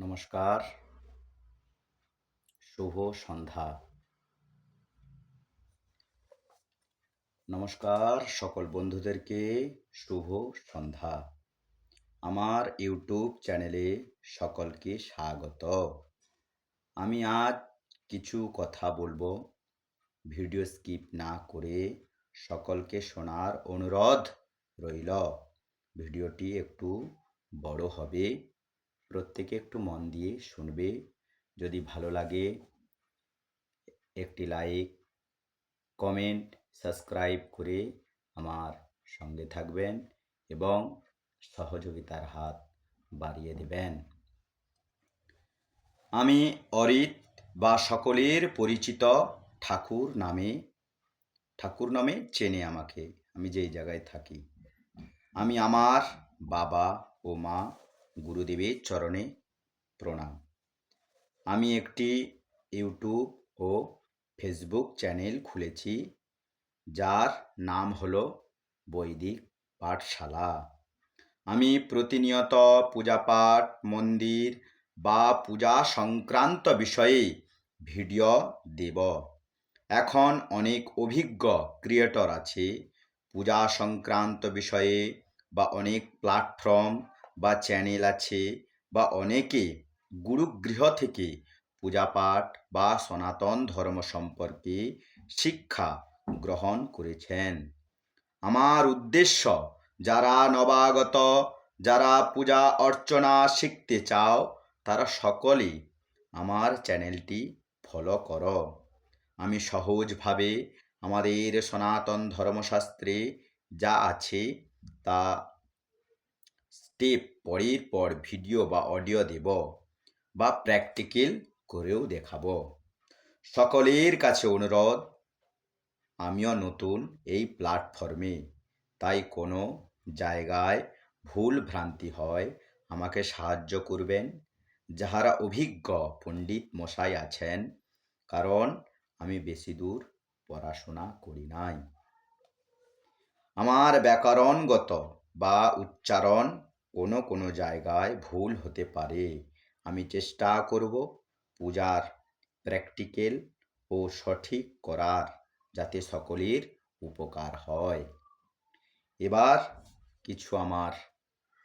নমস্কার, শুভ সন্ধ্যা। নমস্কার সকল বন্ধুদেরকে, শুভ সন্ধ্যা। আমার ইউটিউব চ্যানেলে সকলকে স্বাগত। আমি আজ কিছু কথা বলব, ভিডিও স্কিপ না করে সকলকে শোনার অনুরোধ রইল। ভিডিওটি একটু বড় হবে। প্রত্যেকে একটু মন দিয়ে শুনবে। যদি ভালো লাগে, একটি লাইক কমেন্ট সাবস্ক্রাইব করে আমার সঙ্গে থাকবেন এবং সহযোগিতার হাত বাড়িয়ে দেবেন। আমি অরিত বা সকলের পরিচিত ঠাকুর নামে ঠাকুর নামে চেনে আমাকে। আমি যেই জায়গায় থাকি। আমি আমার বাবা ও মা গুরুদেবের চরণে প্রণাম। আমি একটি ইউটিউব ও ফেসবুক চ্যানেল খুলেছি, যার নাম হলো বৈদিক পাঠশালা। আমি প্রতিনিয়ত পূজাপাঠ, মন্দির বা পূজা সংক্রান্ত বিষয়ে ভিডিও দেব। এখন অনেক অভিজ্ঞ ক্রিয়েটর আছে, পূজা সংক্রান্ত বিষয়ে বা অনেক প্ল্যাটফর্ম বা চ্যানেল আছে বা অনেকে গুরুগৃহ থেকে পূজাপাঠ বা সনাতন ধর্ম সম্পর্কে শিক্ষা গ্রহণ করেছেন। আমার উদ্দেশ্য, যারা নবাগত, যারা পূজা অর্চনা শিখতে চাও, তারা সকলেই আমার চ্যানেলটি ফলো করো। আমি সহজভাবে আমাদের সনাতন ধর্মশাস্ত্রে যা আছে তা স্টেপ পরের পর ভিডিও বা অডিও দেব বা প্র্যাকটিক্যাল করেও দেখাব। সকলের কাছে অনুরোধ, আমিও নতুন এই প্ল্যাটফর্মে তাই কোনো জায়গায় ভুল ভ্রান্তি হয়, আমাকে সাহায্য করবেন। যাহারা অভিজ্ঞ পণ্ডিত মশাই আছেন, কারণ আমি বেশি দূর পড়াশোনা করি নাই। আমার ব্যাকরণগত বা উচ্চারণ কোনো কোনো জায়গায় ভুল হতে পারে। আমি চেষ্টা করব পূজার প্র্যাকটিক্যাল ও সঠিক করার যাতে সকলের উপকার হয়। এবার কিছু আমার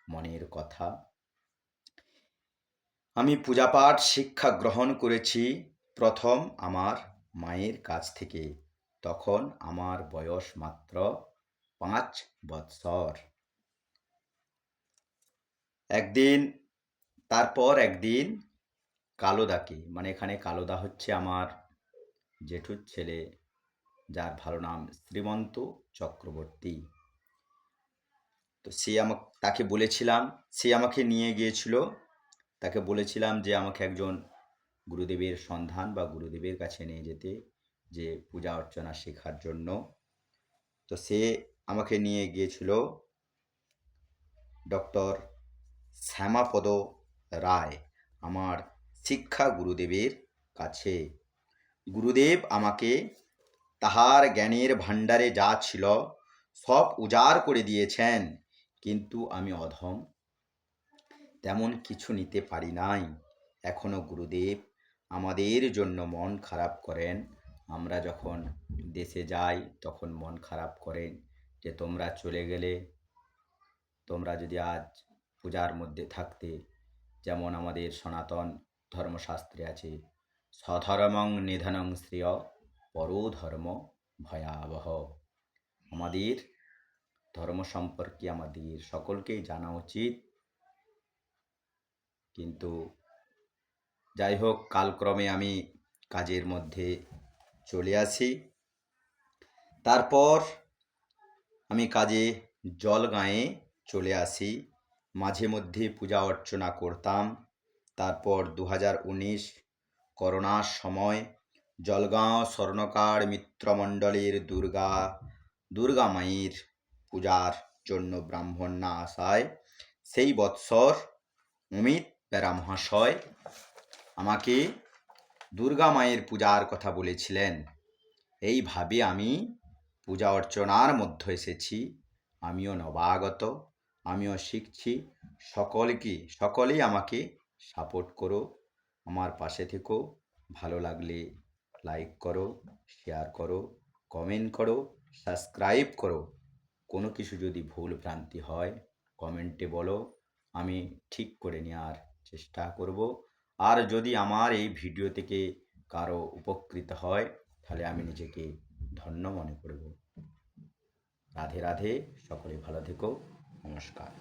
মনের কথা। আমি পূজাপাঠ শিক্ষা গ্রহণ করেছি প্রথম আমার মায়ের কাছ থেকে। তখন আমার বয়স মাত্র পাঁচ বৎসর। একদিন, তারপর একদিন কালোদাকে মানে এখানে কালোদা হচ্ছে আমার জেঠুর ছেলে, যার ভালো নাম শ্রীমন্ত চক্রবর্তী। তো সে আমাকে, তাকে বলেছিলাম, সে আমাকে নিয়ে গিয়েছিল। তাকে বলেছিলাম যে আমাকে একজন গুরুদেবের সন্ধান বা গুরুদেবের কাছে নিয়ে যেতে, যে পূজা অর্চনা শেখার জন্য। তো সে আমাকে নিয়ে গিয়েছিল। ডক্টর শ্যামাপদ রায়, আমার শিক্ষা গুরুদেবের কাছে। গুরুদেব আমাকে তাহার জ্ঞানের ভাণ্ডারে যা ছিল সব উজাড় করে দিয়েছেন, কিন্তু আমি অধম। তেমন কিছু নিতে পারি নাই। এখনও গুরুদেব আমাদের জন্য মন খারাপ করেন। আমরা যখন দেশে যাই, তখন মন খারাপ করেন যে, তোমরা চলে গেলে, তোমরা যদি আজ পূজার মধ্যে থাকতে, যেমন আমাদের সনাতন ধর্মশাস্ত্রে আছে, স্বধর্মং নিধনং শ্রেয় পরধর্ম ভয়াবহ। আমাদের ধর্ম সম্পর্কে আমাদের সকলকেই জানা উচিত। কিন্তু যাই হোক, কালক্রমে আমি কাজের মধ্যে চলে আসি। তারপর আমি কাজে জল জলগাঁয়ে চলে আসি। মাঝে মধ্যে পূজা অর্চনা করতাম। তারপর দু হাজার উনিশ করোনার সময় জলগাঁও স্বর্ণকার মিত্রমণ্ডলের দুর্গা দুর্গা মায়ের পূজার জন্য ব্রাহ্মণ না আসায় সেই বৎসর অমিত প্যারা মহাশয় আমাকে দুর্গা মায়ের পূজার কথা বলেছিলেন। এইভাবে আমি পূজা অর্চনার মধ্যে এসেছি। আমিও নবাগত। আমিও শিখছি। সকলকে, সকলেই আমাকে সাপোর্ট করো। আমার পাশে থেকো। ভালো লাগলে লাইক করো শেয়ার করো কমেন্ট করো সাবস্ক্রাইব করো। কোনো কিছু যদি ভুল ভ্রান্তি হয় কমেন্টে বলো। আমি ঠিক করে নেওয়ার চেষ্টা করব। আর যদি আমার এই ভিডিও থেকে কারও উপকৃত হয়, তাহলে আমি নিজেকে ধন্য মনে করব। রাধে রাধে। সকলে ভালো থেকো। নমস্কার